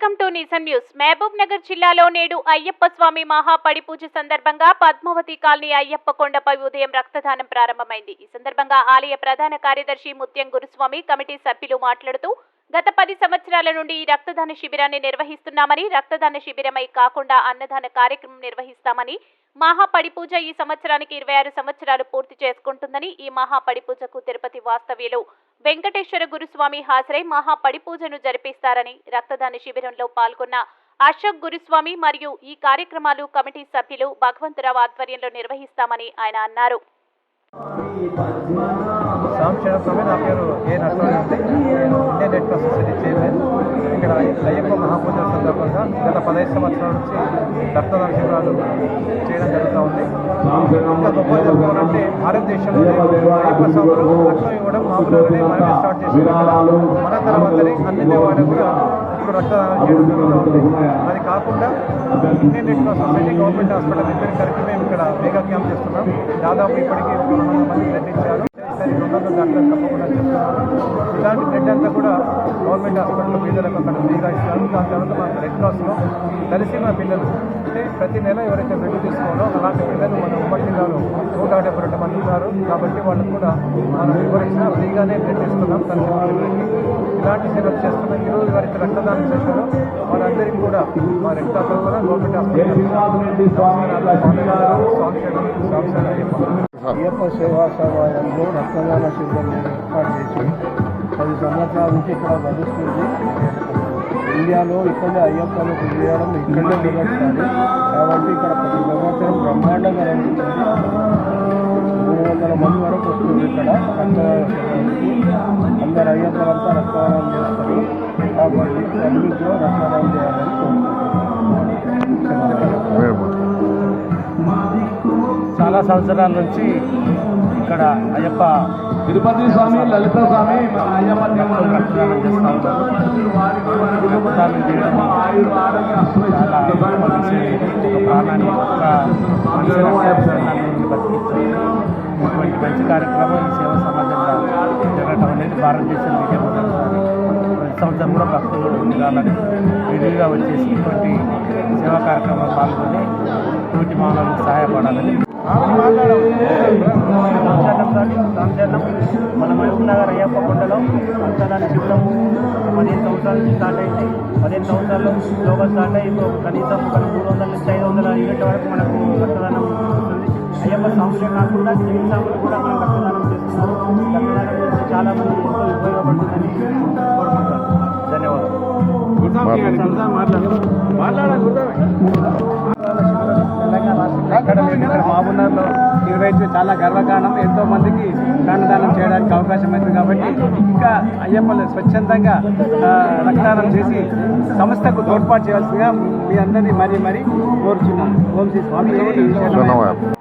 Welcome to Nijam news. Mahabubnagar జిల్లాలో నేడు అయ్యప్ప స్వామి మహాపడిపూజ సందర్భంగా పద్మావతి కాలనీ అయ్యప్ప కొండపై ఉదయం రక్తదానం ప్రారంభమైంది. ఈ సందర్భంగా ఆలయ ప్రధాన కార్యదర్శి ముత్యం గురుస్వామి కమిటీ సభ్యులు మాట్లాడుతూ గత పది సంవత్సరాల నుండి ఈ రక్తదాన శిబిరాన్ని నిర్వహిస్తున్నామని రక్తదాన శిబిరమై కాకుండా అన్నదాన కార్యక్రమం నిర్వహిస్తామని మహాపడి పూజ ఈ సంవత్సరానికి ఇరవై ఆరు సంవత్సరాలు పూర్తి చేసుకుంటుందని ఈ మహాపడి పూజకు తిరుపతి వాస్తవ్యులు వెంకటేశ్వర గురుస్వామి హాజరై మహాపడి పూజను జరిపిస్తారని రక్తదాన శిబిరంలో పాల్గొన్న అశోక్ గురుస్వామి మరియు ఈ కార్యక్రమాలు కమిటీ సభ్యులు భగవంతరావు ఆధ్వర్యంలో నిర్వహిస్తామని ఆయన అన్నారు. సాంక్షణ స్వామి నా పేరు ఏ నేను Indian Red Cross Society chairman. ఇక్కడ అయ్యప్ప మహాపూజల సందర్భంగా గత పదహైదు సంవత్సరాల నుంచి రక్తదాన శిబిరాలు చేయడం జరుగుతూ ఉంది. ఇంకా గొప్ప చెప్పుకోవాలంటే భారతదేశంలో అయ్యప్ప స్వాములు రక్తం ఇవ్వడం మామూలుగానే మనమే స్టార్ట్ చేస్తున్నాం మన తర్వాతనే అన్ని దేవాలయాలు కూడా ఇప్పుడు రక్తదానం చేయడం జరుగుతూ ఉంది అది కాకుండా Indian Red Cross Society government hospital కలిపి మేము ఇక్కడ మెగా క్యాంప్ చేస్తున్నాం. దాదాపు ఇప్పటికీ రెండు వందల మంది బ్లడ్ ఇచ్చారు. ఈసారి రెండు వందల డాక్టర్ తప్పకుండా చెప్తున్నాను ఇలాంటి బ్లడ్ అంతా కూడా గవర్నమెంట్ హాస్పిటల్ పేదలకు అక్కడ ఫ్రీగా ఇస్తారు. దాని తర్వాత మన రెడ్ క్రాస్లో తలసీమ పిల్లలు అంటే ప్రతి నెల ఎవరైతే బ్లడ్ తీసుకోవాలో అలాంటి పిల్లలు మన ఉమ్మడి జిల్లాలో నూట డెబ్బై రెండు మంది ఉన్నారు. కాబట్టి వాళ్ళకు కూడా మనం వివరించిన ఫ్రీగానే బ్లడ్ ఇస్తున్నాం. తలసీమ పిల్లలకి ఇలాంటి సేవలు చేస్తున్నాం ఈరోజు వారికి రక్తదానం చేశారో. వారందరికీ కూడా మా రెడ్ క్రాస్ గవర్నమెంట్ అయ్యప్ప సేవా సమాజంలో రక్తదాన శిబిరం ఏర్పాటు చేసి పది సంవత్సరాల నుంచి ఇక్కడ నడుస్తుంది. ఇండియాలో ఇక్కడే అయ్యప్పను చేయడం ఇక్కడే నిలబెట్టాలి కాబట్టి ఇక్కడ ప్రతి సంవత్సరం బ్రహ్మాండంగా నడుస్తుంది వందల మంది వరకు వస్తుంది ఇక్కడ. శిబిరానికి అందరు అయ్యప్పలంతా రక్తదానం చేస్తారు. కాబట్టి పబ్లిక్లో రక్తదానం చేయాలని చాలా సంవత్సరాల నుంచి ఇక్కడ అయ్యప్ప తిరుపతి స్వామి లలిత స్వామి అయ్యప్ప దేవుడు రక్తదానం చేస్తూ ఉంటారు రక్తదానం చేయడం చాలా గొప్ప విషయం. ఒక ప్రాణాన్ని ఒక మనిషి కార్యక్రమం ఈ సేవ సమాజంలో జరగడం అనేది భారతదేశం ప్రతి సంవత్సరం కూడా భక్తులు ఉండాలని విడిగా వచ్చేసి ఇటువంటి సేవా కార్యక్రమాలు పాల్గొని తోటి మానవులకు సహాయపడాలని మన మహబూబ్ నగర్ అయ్యప్ప కొండలో అంతరాన్ని శిబిరం పదిహేను సంవత్సరాల నుంచి స్టార్ట్ అయింది. పదిహేను సంవత్సరాలు స్లోగా స్టార్ట్ అయ్యి కనీసం ఒక మూడు వందల నుంచి ఐదు వందల యూనిట్ల వరకు మనకు రక్తదానం అయ్యప్ప స్వాములే కాకుండా సివిల్ స్వాములు కూడా మనం రక్తదానం చేస్తున్నారు రక్తదానం చేస్తే చాలా మంది ఎంతో ఉపయోగపడుతుందని కోరుకుంటారు ధన్యవాదాలు తెలంగాణ రాష్ట్రంలో ఎక్కడ లేదు ఇక్కడ మహబూబ్నగర్లో నిర్వహించే చాలా గర్వకారణం. ఎంతో మందికి ప్రాణదానం చేయడానికి అవకాశం అవుతుంది కాబట్టి ఇంకా అయ్యప్పలు స్వచ్ఛందంగా రక్తదానం చేసి సంస్థకు తోడ్పాటు చేయాల్సిందిగా మీ అందరినీ మరీ మరీ కోరుచున్నాను ఓం శ్రీ స్వామి.